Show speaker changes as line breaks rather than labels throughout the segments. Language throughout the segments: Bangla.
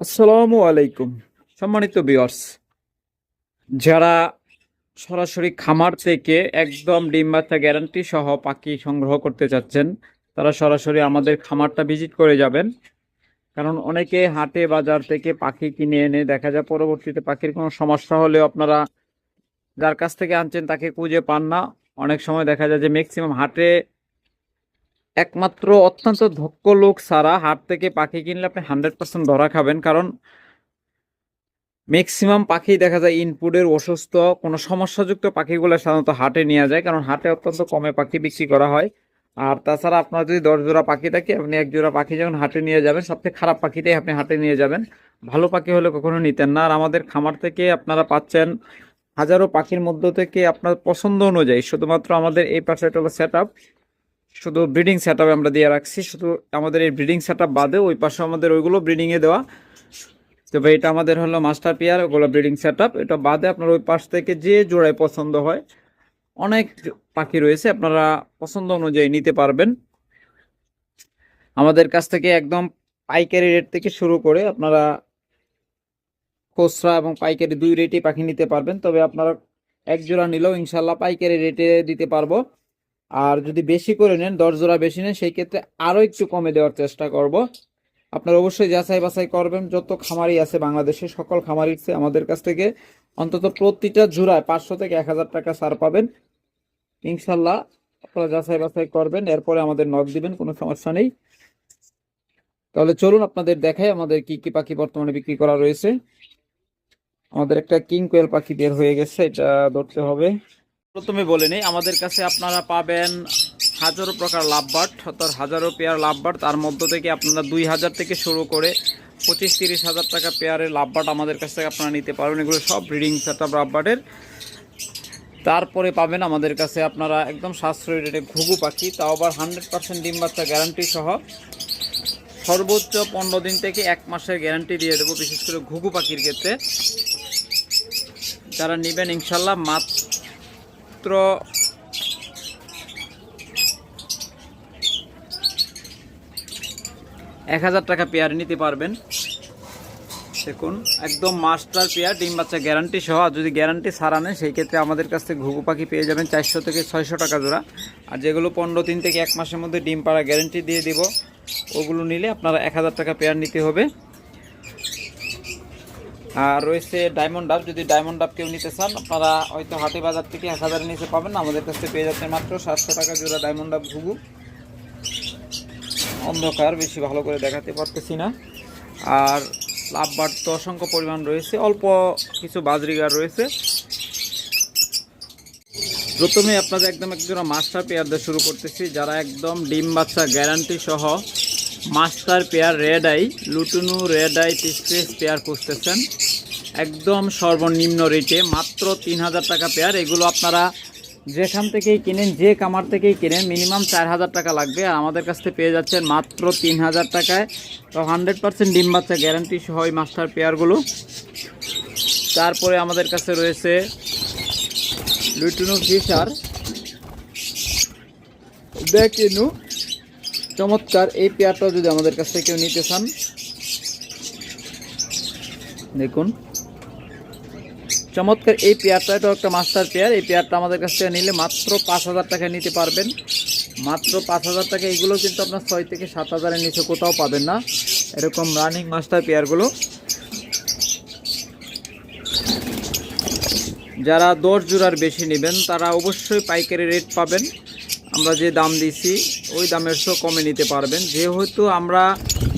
আসসালামু আলাইকুম। সম্মানিত বিয়ার্স যারা সরাসরি খামার থেকে একদম ডিম বাচ্চা গ্যারান্টি সহ পাখি সংগ্রহ করতে চাচ্ছেন, তারা সরাসরি আমাদের খামারটা ভিজিট করে যাবেন। কারণ অনেকে হাটে বাজার থেকে পাখি কিনে এনে দেখা যায় পরবর্তীতে পাখির কোনো সমস্যা হলেও আপনারা যার কাছ থেকে আনছেন তাকে খুঁজে পান না। অনেক সময় দেখা যায় যে ম্যাক্সিমাম হাটে একমাত্র অত্যন্ত দক্ষ লোক ছাড়া হাট থেকে পাখি কিনলে আপনি হান্ড্রেড পার্সেন্ট ধরা খাবেন, কারণ ম্যাক্সিমাম পাখি দেখা যায় ইনপুটের অসুস্থ, কোনো সমস্যাযুক্ত পাখিগুলো সাধারণত হাটে নিয়ে যায়, কারণ হাটে অত্যন্ত কমে পাখি বিক্রি করা হয়। আর তাছাড়া আপনার যদি দশ জোড়া পাখি থাকে, আপনি এক জোড়া পাখি যখন হাটে নিয়ে যাবেন সবথেকে খারাপ পাখিটাই আপনি হাটে নিয়ে যাবেন। ভালো পাখি হলে কখনো নিতেন না। আর আমাদের খামার থেকে আপনারা পাচ্ছেন হাজারো পাখির মধ্য থেকে আপনার পছন্দ অনুযায়ী, শুধুমাত্র আমাদের এই পাশে এটা হলো সেট শুধু ব্রিডিং সেট আমরা দিয়ে রাখছি, শুধু আমাদের এই ব্রিডিং সেট বাদে ওই পাশে আমাদের ওইগুলো ব্রিডিংয়ে দেওয়া। তবে এটা আমাদের হলো মাস্টার পেয়ার ওগুলো ব্রিডিং সেট এটা বাদে আপনার ওই পাশ থেকে যে জোড়ায় পছন্দ হয়, অনেক পাখি রয়েছে, আপনারা পছন্দ অনুযায়ী নিতে পারবেন। আমাদের কাছ থেকে একদম পাইকারি রেট থেকে শুরু করে আপনারা খুচরা এবং পাইকারি দুই রেটেই পাখি নিতে পারবেন। তবে আপনারা এক জোড়া নিলেও ইনশাল্লাহ পাইকারি রেটে দিতে পারব। আর যদি বেশি করে নেন, দশ জোড়া বেশি নেন, সেই ক্ষেত্রে আরও একটু কমে দেওয়ার চেষ্টা করব। আপনারা অবশ্যই যাচাই বাছাই করবেন। যত খামারি আছে বাংলাদেশে, সকল খামারি আমাদের কাছ থেকে। অন্তত প্রতিটা জোড়ায় পাঁচশো থেকে এক হাজার টাকা ছাড় পাবেন। ইনশাল্লাহ আপনারা যাচাই বাছাই করবেন। এরপরে আমাদের নখ দিবেন, কোনো সমস্যা নেই। তাহলে চলুন আপনাদের দেখাই আমাদের কি কি পাখি বর্তমানে বিক্রি করা রয়েছে। আমাদের একটা কিং কোয়েল পাখি বের হয়ে গেছে, এটা ধরতে হবে। প্রথমে বলে নেই, আমাদের কাছে আপনারা পাবেন হাজারো প্রকার লাভবার্ড অর্থাৎ হাজারো পেয়ার লাভবার্ড তার মধ্য থেকে আপনারা দুই হাজার থেকে শুরু করে পঁচিশ তিরিশ হাজার টাকা পেয়ারের লাভবার্ড আমাদের কাছ থেকে আপনারা নিতে পারবেন। এগুলো সব ব্রিডিং সেট আপ লাভবার্ডের তারপরে পাবেন আমাদের কাছে আপনারা একদম সাশ্রয়ী রেটে ঘুঘু পাখি, তাও আবার হান্ড্রেড পার্সেন্ট ডিম বাচ্চা গ্যারান্টি সহ। সর্বোচ্চ পনেরো দিন থেকে এক মাসের গ্যারান্টি দিয়ে দেবো বিশেষ করে ঘুঘু পাখির ক্ষেত্রে। যারা নেবেন ইনশাল্লাহ মাত্র এক হাজার টাকা পেয়ার নিতে পারবেন। দেখুন, একদম মাস্টার পেয়ার, ডিম বাচ্চা গ্যারান্টি সহ। যদি গ্যারান্টি ছাড়া নেন, সেই ক্ষেত্রে আমাদের কাছ থেকে ঘুঘু পাখি পেয়ে যাবেন চারশো থেকে ছয়শো টাকা জোড়া। আর যেগুলো পনেরো দিন থেকে এক মাসের মধ্যে ডিম পাড়া গ্যারান্টি দিয়ে দিব, ওগুলো নিলে আপনারা এক হাজার টাকা পেয়ার নিতে হবে। আর রয়েছে ডায়মন্ড ডাব যদি ডায়মন্ড ডাব কেউ নিতে চান, আপনারা হয়তো হাটে বাজার থেকে এক হাজারের নিচে পাবেন। আমাদের কাছ পেয়ে যাচ্ছেন মাত্র সাতশো টাকা জোড়া ডায়মন্ড ডাব ঘুঘু। অন্ধকার, বেশি ভালো করে দেখাতে পারতেছি না। আর লাভবার তো অসংখ্য পরিমাণ রয়েছে। অল্প কিছু বাজরিগার রয়েছে। প্রথমে আপনাদের একদম একজোড়া মাস্টার পেয়ার দিয়ে শুরু করতেছি। যারা একদম ডিম বাচ্চা গ্যারান্টি সহ master pair red eye, lutino red eye পিসপিস pair খুঁজতেছেন। একদম সর্বনিম্ন রেটে মাত্র তিন হাজার টাকা পেয়ার। এগুলো আপনারা যেখান থেকেই কিনেন, যে কামার থেকেই কিনেন মিনিমাম চার হাজার টাকা লাগবে। আর আমাদের কাছ থেকে পেয়ে যাচ্ছেন মাত্র তিন হাজার টাকায়। তো হান্ড্রেড পার্সেন্ট ডিম বাচ্চা গ্যারান্টি সহ মাস্টার পেয়ারগুলো। তারপরে আমাদের কাছে রয়েছে লুটুনু ফিশার। দেখেনু চমৎকার এই পেয়ারটাও যদি আমাদের কাছ থেকে কেউ নিতে চান, দেখুন। চমৎকার এই পেয়ারটা, এটাও একটা মাস্টার পেয়ার। এই পেয়ারটা আমাদের কাছ থেকে নিলে মাত্র পাঁচ হাজার টাকা নিতে পারবেন। মাত্র পাঁচ হাজার টাকা, এগুলো কিন্তু আপনার ছয় থেকে সাত হাজারের নিচে কোথাও পাবেন না। এরকম রানিং মাস্টার পেয়ারগুলো। যারা দশ জোড়ার বেশি নেবেন, তারা অবশ্যই পাইকারি রেট পাবেন। আমরা যে দাম দিছি, ওই দামের চেয়েও কমে নিতে পারবেন। যেহেতু আমরা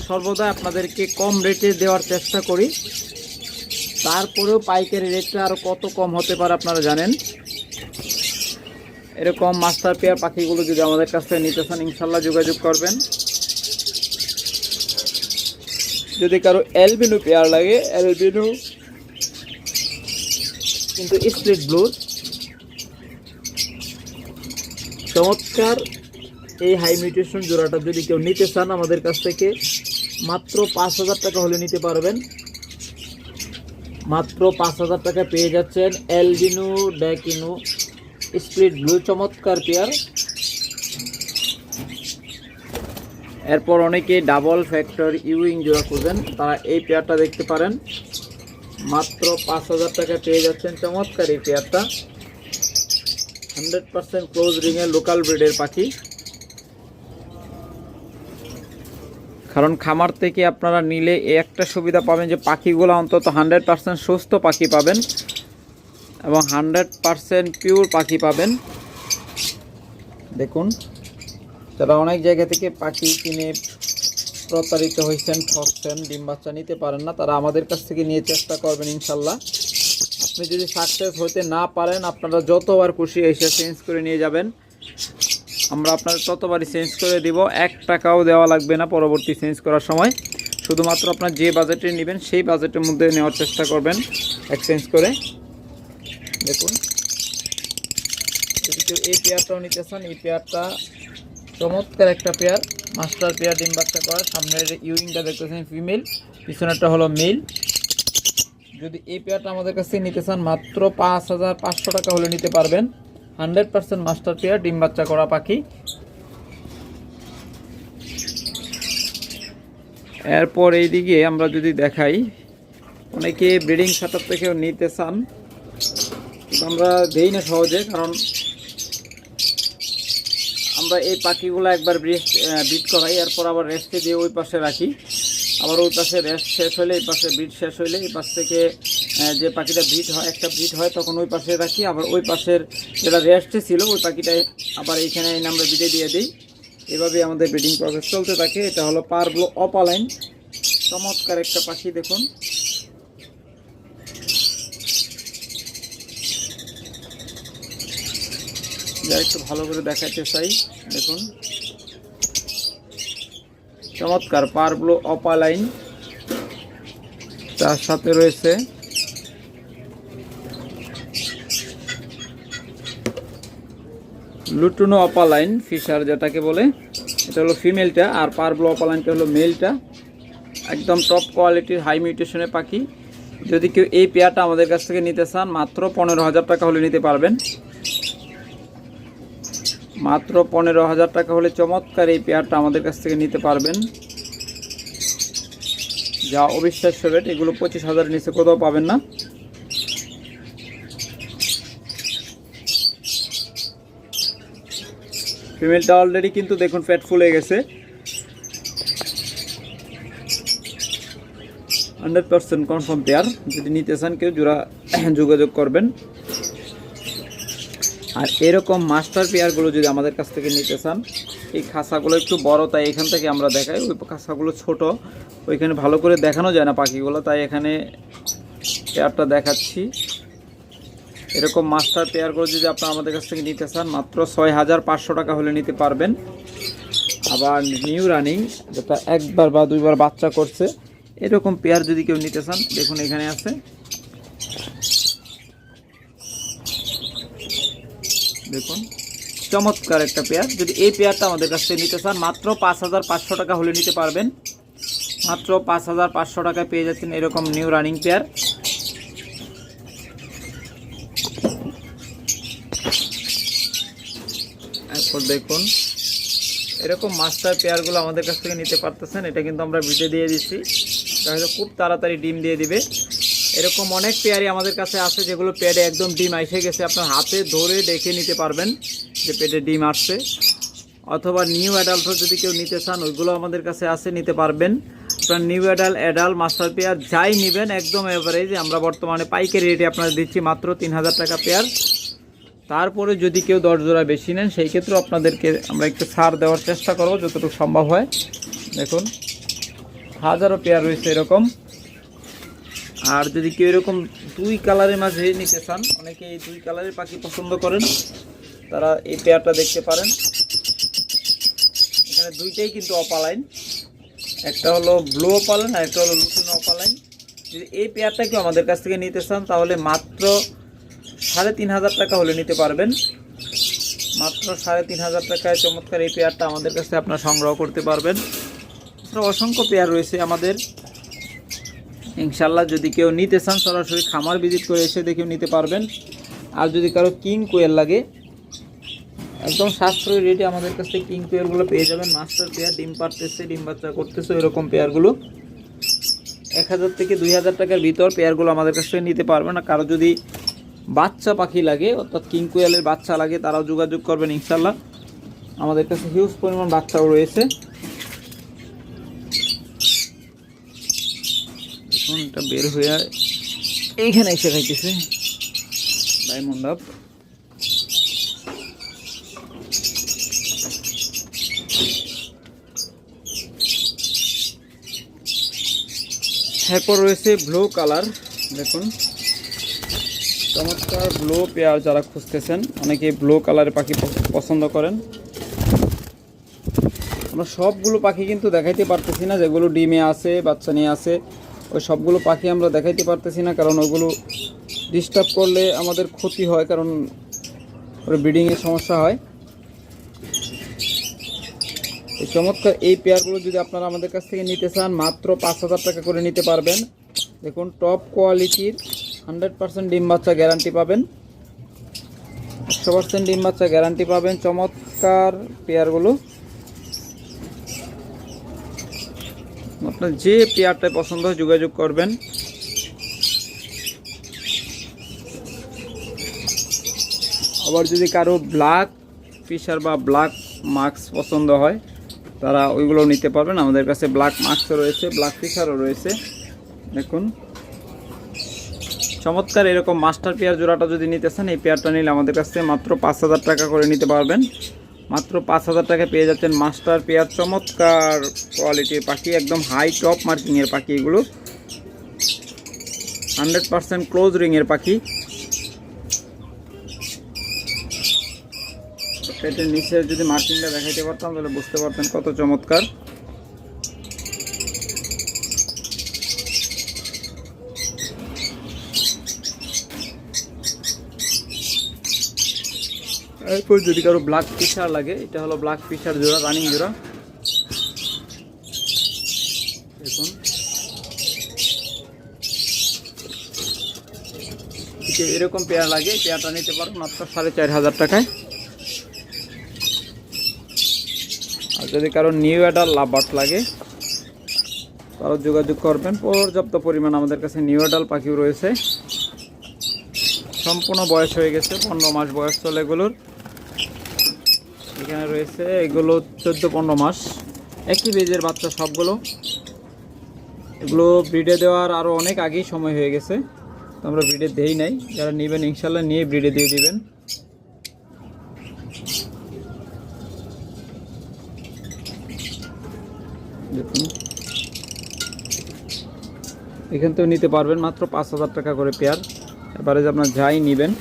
সর্বদা আপনাদেরকে কম রেটে দেওয়ার চেষ্টা করি, তারপরেও পাইকারি রেটটা আরও কত কম হতে পারে আপনারা জানেন। এরকম মাস্টার পেয়ার পাখিগুলো যদি আমাদের কাছ থেকে নিতে চান, ইনশাল্লাহ যোগাযোগ করবেন। যদি কারও এলবিনু পেয়ার লাগে এলবিনু কিন্তু স্প্লিট ব্লু চমৎকার। এই হাই মিউটেশন জোড়াটা যদি কেউ নিতে চান আমাদের কাছ থেকে, মাত্র পাঁচ হাজার টাকা হলে নিতে পারবেন। মাত্র পাঁচ হাজার টাকা পেয়ে যাচ্ছেন এলডিনু ড্যাকিনু স্প্লিট ব্লু চমৎকার পেয়ার এরপর অনেকে ডাবল ফ্যাক্টর ইউইং জোড়া খুঁজেন, তারা এই পেয়ারটা দেখতে পারেন। মাত্র পাঁচ হাজার টাকা পেয়ে যাচ্ছেন চমৎকার এই পেয়ারটা হান্ড্রেড পার্সেন্ট ক্লোজ রিংয়ের লোকাল ব্রিডের পাখি। কারণ খামার থেকে আপনারা নিলে একটা সুবিধা পাবেন যে পাখিগুলো অন্তত হান্ড্রেড পার্সেন্ট সুস্থ পাখি পাবেন এবং হান্ড্রেড পার্সেন্ট পিওর পাখি পাবেন। দেখুন, তারা অনেক জায়গা থেকে পাখি কিনে প্রতারিত হয়েছেন, ঠকছেন, ডিম বাচ্চা নিতে পারেন না, তারা আমাদের কাছ থেকে নিয়ে চেষ্টা করবেন ইনশাল্লাহ। আপনি যদি সাকসেস হতে না পারেন, আপনারা যতবার খুশি এসে চেঞ্জ করে নিয়ে যাবেন। আমরা আপনার ততবারই চেঞ্জ করে দিব। এক টাকাও দেওয়া লাগবে না পরবর্তী চেঞ্জ করার সময়। শুধুমাত্র আপনার যে বাজেটে নেবেন, সেই বাজেটের মধ্যে নেওয়ার চেষ্টা করবেন এক্সচেঞ্জ করে। দেখুন। যদি কেউ এই পেয়ারটাও নিতে চান এই পেয়ারটা চমৎকার একটা পেয়ার মাস্টার পেয়ার ডিম বাচ্চা করা সামনের ইউরিংটা দেখতেছেন ফিমেল পিছনেরটা হলো মেল যদি এই পেয়ারটা আমাদের কাছে নিতে চান, মাত্র পাঁচ হাজার পাঁচশো টাকা হলে নিতে পারবেন। হান্ড্রেড পার্সেন্ট মাস্টার পেয়ার ডিম বাচ্চা করা পাখি। এরপর এইদিকে আমরা যদি দেখাই, অনেকে ব্রিডিং সেটআপ থেকেও নিতে চান। আমরা দেই না সহজে, কারণ আমরা এই পাখিগুলো একবার ব্রিড করাই, এরপর আবার রেস্টে দিয়ে ওই পাশে রাখি। আবার ওই পাশে রেস্ট শেষ হলে এই পাশে ব্রিড শেষ হলে এই পাশ থেকে যে পাখিটা ব্রিড হয়, একটা ব্রিড হয়, তখন ওই পাশে রাখি। আবার ওই পাশের যেটা রেস্টে ছিল, ওই পাখিটাই আবার এইখানে এনে আমরা ব্রিডে দিয়ে দিই। এভাবে আমাদের ব্রিডিং প্রসেস চলতে থাকে। এটা হলো পারগুলো অপালাইন। চমৎকার একটা পাখি, দেখুন। একটু ভালো করে দেখাতে চাই, দেখুন। চমৎকার পারগুলো অপালাইন। তার সাথে রয়েছে লুটুনো অপালাইন ফিশার যেটাকে বলে। এটা হলো ফিমেলটা আর পারগুলো অপালাইনটা হলো মেলটা। একদম টপ কোয়ালিটির, হাই মিউটেশনের পাখি। যদি কেউ এই পেয়ারটা আমাদের কাছ থেকে নিতে চান, মাত্র পনেরো হাজার টাকা হলে নিতে পারবেন। মাত্র পনেরো হাজার টাকা হলে চমৎকার এই পেয়ারটা আমাদের কাছ থেকে নিতে পারবেন। যা অবিশ্বাস্য রেট, এগুলো পঁচিশ হাজারের নিচে কোথাও পাবেন না। ফিমেলটা অলরেডি কিন্তু দেখুন ফ্যাট ফুলে গেছে। Hundred percent confirm pair. যদি নিতে চান কেউ জোড়া যোগাযোগ করবেন। আর এরকম মাস্টার পেয়ারগুলো যদি আমাদের কাছ থেকে নিতে চান, এই খাঁচাগুলো একটু বড়, তাই এখান থেকে আমরা দেখাই। ওই খাঁচাগুলো ছোট, ওইখানে ভালো করে দেখানো যায় না পাখিগুলো, তাই এখানে পেয়ারটা দেখাচ্ছি। এরকম মাস্টার পেয়ারগুলো যদি আপনারা আমাদের কাছ থেকে নিতে চান, মাত্র ছয় হাজার পাঁচশো টাকা হলে নিতে পারবেন। আবার নিউ রানিং যেটা একবার বা দুইবার বাচ্চা করছে, এরকম পেয়ার যদি কেউ নিতে চান, দেখুন এখানে আছে। দেখুন, চমৎকার একটা পেয়ার। যদি এই পেয়ারটা আমাদের কাছ থেকে নিতে চান, মাত্র পাঁচ হাজার পাঁচশো টাকা হলে নিতে পারবেন। মাত্র পাঁচ হাজার পাঁচশো টাকায় পেয়ে যাচ্ছেন এরকম নিউ রানিং পেয়ার। এরপর দেখুন, এরকম মাস্টার পেয়ারগুলো আমাদের কাছ থেকে নিতে পারতেছেন। এটা কিন্তু আমরা ভিটে দিয়ে দিচ্ছি। হয়তো খুব তাড়াতাড়ি ডিম দিয়ে দিবে। এরকম অনেক পেয়ারই আমাদের কাছে আছে যেগুলো পেয়ারে একদম ডিম এসে গেছে। আপনার হাতে ধরে দেখে নিতে পারবেন যে পেটে ডিম আসছে। অথবা নিউ অ্যাডাল্টও যদি কেউ নিতে চান, ওইগুলো আমাদের কাছে আছে, নিতে পারবেন। আপনার new adult adult master pair যাই নেবেন, একদম এভারেজ আমরা বর্তমানে পাইকারি রেটে আপনাদের দিচ্ছি মাত্র তিন হাজার টাকা পেয়ার। তারপরে যদি কেউ দশ জোড়া বেশি নেন, সেই ক্ষেত্রেও আপনাদেরকে আমরা একটু ছাড় দেওয়ার চেষ্টা করব, যতটুকু সম্ভব হয়। দেখুন, হাজারো পেয়ার রয়েছে এরকম। আর যদি কেউ এরকম দুই কালারের মাঝে নিতে চান অনেকে এই দুই কালারের পাখি পছন্দ করেন। তারা এই পেয়ারটা দেখতে পারেন। এখানে দুইটাই কিন্তু অপালাইন একটা হলো ব্লু অপালাইন আর একটা হলো লুটুন অপালাইন যদি এই পেয়ারটা কেউ আমাদের কাছ থেকে নিতে চান, তাহলে মাত্র সাড়ে তিন হাজার টাকা হলে নিতে পারবেন। মাত্র সাড়ে তিন হাজার টাকায় চমৎকার এই পেয়ারটা আমাদের কাছে আপনারা সংগ্রহ করতে পারবেন। অসংখ্য পেয়ার রয়েছে আমাদের। ইনশাল্লাহ যদি কেউ নিতে চান, সরাসরি খামার ভিজিট করে এসে দেখেও নিতে পারবেন। আর যদি কারও কিং কোয়েল লাগে, একদম সাশ্রয়ী রেটে আমাদের কাছ কিং পেয়ারগুলো পেয়ে যাবেন। মাস্টার পেয়ার, ডিম পারতেছে ডিম বাচ্চা করতেছে, এরকম পেয়ারগুলো এক হাজার থেকে দুই হাজার টাকার ভিতর পেয়ারগুলো আমাদের কাছ থেকে নিতে পারবেন। না কারও যদি বাচ্চা পাখি লাগে, অর্থাৎ কিং কোয়েলের বাচ্চা লাগে, তারাও যোগাযোগ করবেন ইনশাল্লাহ আমাদের কাছে হিউজ পরিমাণ বাচ্চাও রয়েছে। এটা বের হয়ে এইখানে এসে খাইতেছে। Diamond up. এরপর রয়েছে ব্লু কালার দেখুন। চমৎকার ব্লু পেয়ার যারা খুঁজতেছেন অনেকে ব্লু কালারের পাখি পছন্দ করেন। আমরা সবগুলো পাখি কিন্তু দেখাইতে পারতেছি না যেগুলো ডিমে আছে বাচ্চা নিয়ে আছে। ওই সবগুলো পাখি আমরা দেখাইতে পারতেছি না, কারণ ওগুলো ডিস্টার্ব করলে আমাদের ক্ষতি হয়, কারণ ওর ব্রিডিংয়ের সমস্যা হয়। এই চমৎকার এই পেয়ারগুলো যদি আপনারা আমাদের কাছ থেকে নিতে চান, মাত্র পাঁচ হাজার টাকা করে নিতে পারবেন। দেখুন টপ কোয়ালিটির হান্ড্রেড পার্সেন্ট ডিম বাচ্চা গ্যারান্টি পাবেন। একশো পার্সেন্ট ডিম বাচ্চা গ্যারান্টি পাবেন। চমৎকার পেয়ারগুলো। আপনার যে পেয়ারটাই পছন্দ হয় যোগাযোগ করবেন। আবার যদি কারও ব্ল্যাক ফিশার বা ব্ল্যাক মাস্ক পছন্দ হয়, তারা ওইগুলো নিতে পারবেন। আমাদের কাছে ব্ল্যাক মাস্কও রয়েছে ব্ল্যাক ফিশারও রয়েছে। দেখুন। চমৎকার এরকম মাস্টার পেয়ার জোড়াটা যদি নিতে চান, এই পেয়ারটা নিলে আমাদের কাছে মাত্র পাঁচ হাজার টাকা করে নিতে পারবেন। মাত্র পাঁচ হাজার টাকা পেয়ে যাচ্ছেন মাস্টার পেয়ার, চমৎকার কোয়ালিটির পাখি, একদম হাই টপ মার্কিংয়ের পাখি এগুলো। হান্ড্রেড পারসেন্ট ক্লোজ রিংয়ের পাখি। পেটের নিচে যদি মার্কিংটা দেখাইতে পারতাম, তাহলে বুঝতে পারতেন কত চমৎকার। এরপর যদি কারও ব্ল্যাক ফিশার লাগে, এটা হলো ব্ল্যাক ফিশার জোড়া রানিং জোড়া। দেখুন। এরকম পেয়ার লাগে পেয়ারটা নিতে পারো মাত্র সাড়ে চার হাজার টাকায়। আর যদি কারও নিউ অ্যাডার লাভবার্ড লাগে, তারও যোগাযোগ করবেন। পর্যাপ্ত পরিমাণ আমাদের কাছে নিউ অ্যাডাল পাখিও রয়েছে। সম্পূর্ণ বয়স হয়ে গেছে, পনেরো মাস বয়স চলে এগুলোর। এখানে রয়েছে, এগুলো চোদ্দ পনেরো মাস। একই বেজের বাচ্চা সবগুলো। এগুলো ব্রিডে দেওয়ার আরও অনেক আগেই সময় হয়ে গেছে। তো আমরা ব্রিডে দেই নাই। যারা নেবেন, ইনশাল্লাহ নিয়ে ব্রিডে দিয়ে দিবেন। এখান থেকেও নিতে পারবেন মাত্র পাঁচ হাজার টাকা করে পেয়ার। এবারে আপনার যাই নেবেন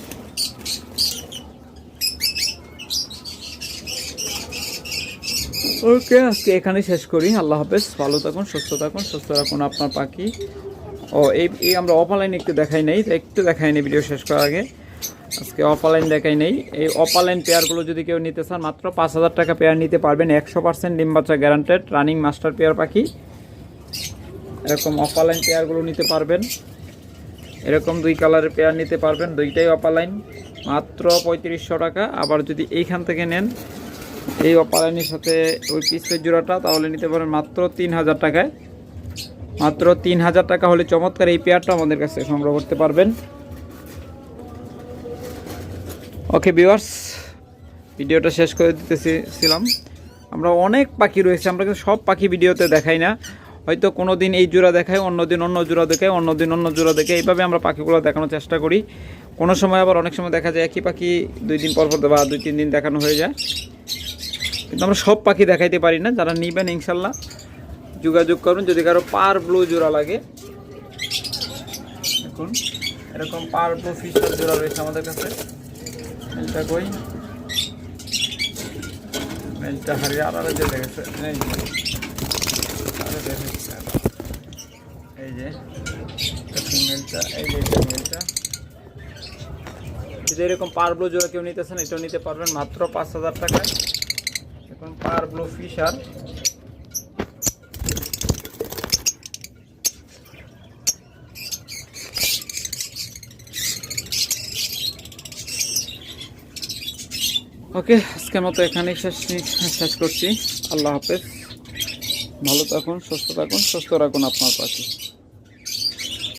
ওকে, আজকে এখানেই শেষ করি। আল্লাহ হাফেজ, ভালো থাকুন, সুস্থ থাকুন, সুস্থ রাখুন আপনার পাখি। ও, এই আমরা অফলাইন একটু দেখাই নেই, একটু দেখাই নেই ভিডিও শেষ করার আগে। আজকে অফলাইন দেখাই নেই। এই অফলাইন পেয়ারগুলো যদি কেউ নিতে চান, মাত্র পাঁচ হাজার টাকা পেয়ার নিতে পারবেন, একশো পার্সেন্ট ডিম বাচ্চা গ্যারান্টেড রানিং মাস্টার পেয়ার পাখি। এরকম অফলাইন পেয়ারগুলো নিতে পারবেন। এরকম দুই কালারের পেয়ার নিতে পারবেন, দুইটাই অপালাইন মাত্র পঁয়ত্রিশশো টাকা। আবার যদি এইখান থেকে নেন এই অপালাইনের সাথে ওই পিসের জোড়াটা, তাহলে নিতে পারেন মাত্র তিন হাজার টাকায়। মাত্র তিন হাজার টাকা হলে চমৎকার এই পেয়ারটা আমাদের কাছে সংগ্রহ করতে পারবেন। ওকে বিওয়ার্স ভিডিওটা শেষ করে দিতেছিলাম। আমরা অনেক পাখি রয়েছে, আমরা কিন্তু সব পাখি ভিডিওতে দেখাই না। হয়তো কোনো দিন এই জোড়া দেখায় অন্য দিন অন্য জোড়া দেখাই অন্য দিন অন্য জোড়া দেখে। এইভাবে আমরা পাখিগুলো দেখানোর চেষ্টা করি। কোনো সময় আবার অনেক সময় দেখা যায় একই পাখি দুই দিন পর পর বা দুই, তিন দিন দেখানো হয়ে যায়। কিন্তু আমরা সব পাখি দেখাইতে পারি না, যারা নিবেন ইনশাল্লাহ। যোগাযোগ করুন, যদি কারও পার ব্লু জোড়া লাগে। দেখুন, এরকম পার ব্লু ফিশার জোড়া রয়েছে আমাদের কাছে। মেলটা কই? মেলটা হারিয়ে আর আরও দেখেছে। এই যে। এই যে যদি এরকম পার ব্লু জোড়া কেউ নিতেছেন, এটাও নিতে পারবেন মাত্র পাঁচ হাজার টাকায়। এখন পার ব্লু ফিশার। ওকে, আজকের মতো এখানেই শেষ শেষ করছি। আল্লাহ হাফেজ। ভালো থাকুন, সুস্থ থাকুন, সুস্থ রাখুন আপনার পাখি